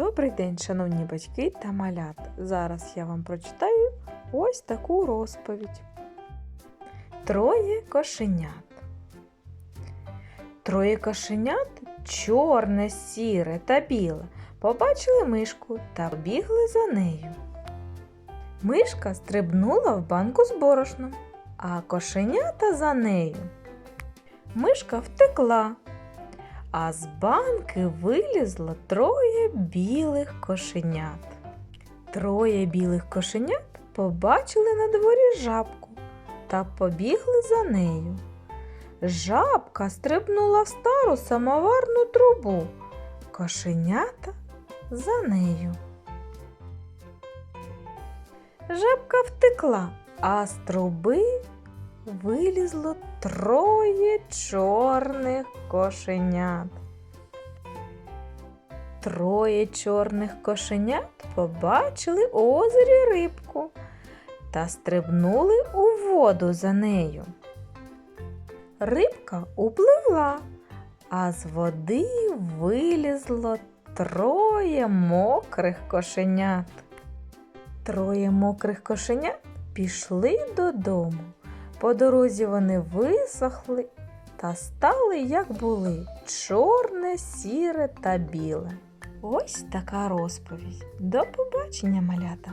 Добрий день, шановні батьки та малята. Зараз я вам прочитаю ось таку розповідь. Троє кошенят. Троє кошенят чорне, сіре та біле. Побачили мишку та бігли за нею. Мишка стрибнула в банку з борошном, а кошенята за нею. Мишка втекла, а з банки вилізло троє білих кошенят. Троє білих кошенят побачили на дворі жабку та побігли за нею. Жабка стрибнула в стару самоварну трубу, кошенята за нею. Жабка втекла, а з труби вилізло троє чорних кошенят. Троє чорних кошенят побачили у озері рибку та стрибнули у воду за нею. Рибка upливла, а з води вилізло троє мокрих кошенят. Троє мокрих кошенят пішли додому. По дорозі вони висохли та стали, як були, чорне, сіре та біле. Ось така розповідь. До побачення, малята!